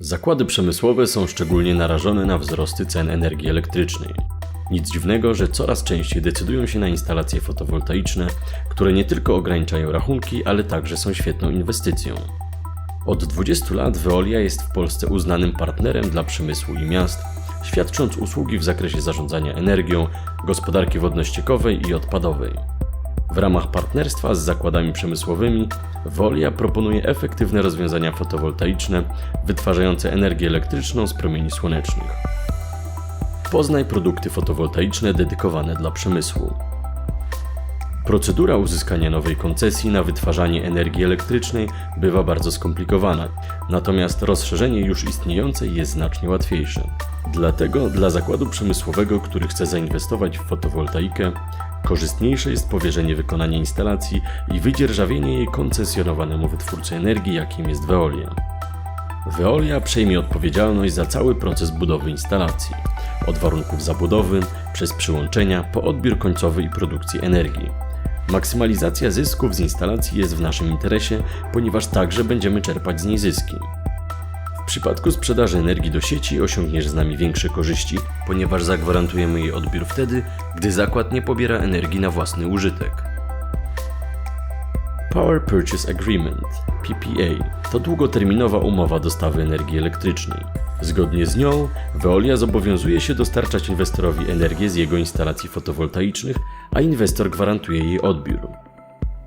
Zakłady przemysłowe są szczególnie narażone na wzrosty cen energii elektrycznej. Nic dziwnego, że coraz częściej decydują się na instalacje fotowoltaiczne, które nie tylko ograniczają rachunki, ale także są świetną inwestycją. Od 20 lat Veolia jest w Polsce uznanym partnerem dla przemysłu i miast, świadcząc usługi w zakresie zarządzania energią, gospodarki wodno-ściekowej i odpadowej. W ramach partnerstwa z zakładami przemysłowymi Veolia proponuje efektywne rozwiązania fotowoltaiczne wytwarzające energię elektryczną z promieni słonecznych. Poznaj produkty fotowoltaiczne dedykowane dla przemysłu. Procedura uzyskania nowej koncesji na wytwarzanie energii elektrycznej bywa bardzo skomplikowana, natomiast rozszerzenie już istniejącej jest znacznie łatwiejsze. Dlatego dla zakładu przemysłowego, który chce zainwestować w fotowoltaikę, korzystniejsze jest powierzenie wykonania instalacji i wydzierżawienie jej koncesjonowanemu wytwórcy energii, jakim jest Veolia. Veolia przejmie odpowiedzialność za cały proces budowy instalacji, od warunków zabudowy, przez przyłączenia, po odbiór końcowy i produkcję energii. Maksymalizacja zysków z instalacji jest w naszym interesie, ponieważ także będziemy czerpać z niej zyski. W przypadku sprzedaży energii do sieci osiągniesz z nami większe korzyści, ponieważ zagwarantujemy jej odbiór wtedy, gdy zakład nie pobiera energii na własny użytek. Power Purchase Agreement PPA to długoterminowa umowa dostawy energii elektrycznej. Zgodnie z nią Veolia zobowiązuje się dostarczać inwestorowi energię z jego instalacji fotowoltaicznych, a inwestor gwarantuje jej odbiór.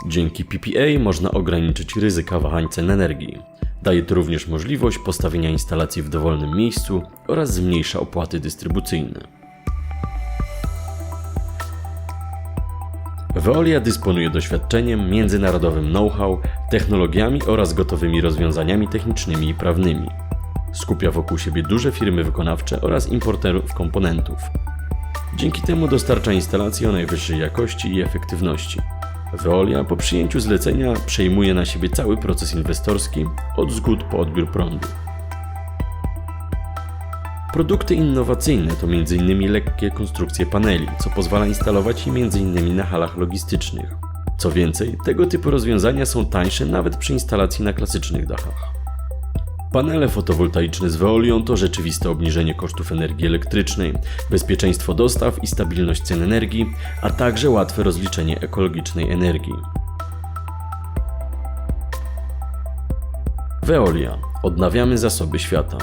Dzięki PPA można ograniczyć ryzyka wahań cen energii. Daje to również możliwość postawienia instalacji w dowolnym miejscu oraz zmniejsza opłaty dystrybucyjne. Veolia dysponuje doświadczeniem, międzynarodowym know-how, technologiami oraz gotowymi rozwiązaniami technicznymi i prawnymi. Skupia wokół siebie duże firmy wykonawcze oraz importerów komponentów. Dzięki temu dostarcza instalacje o najwyższej jakości i efektywności. Veolia po przyjęciu zlecenia przejmuje na siebie cały proces inwestorski, od zgód po odbiór prądu. Produkty innowacyjne to m.in. lekkie konstrukcje paneli, co pozwala instalować je m.in. na halach logistycznych. Co więcej, tego typu rozwiązania są tańsze nawet przy instalacji na klasycznych dachach. Panele fotowoltaiczne z Veolią to rzeczywiste obniżenie kosztów energii elektrycznej, bezpieczeństwo dostaw i stabilność cen energii, a także łatwe rozliczenie ekologicznej energii. Veolia. Odnawiamy zasoby świata.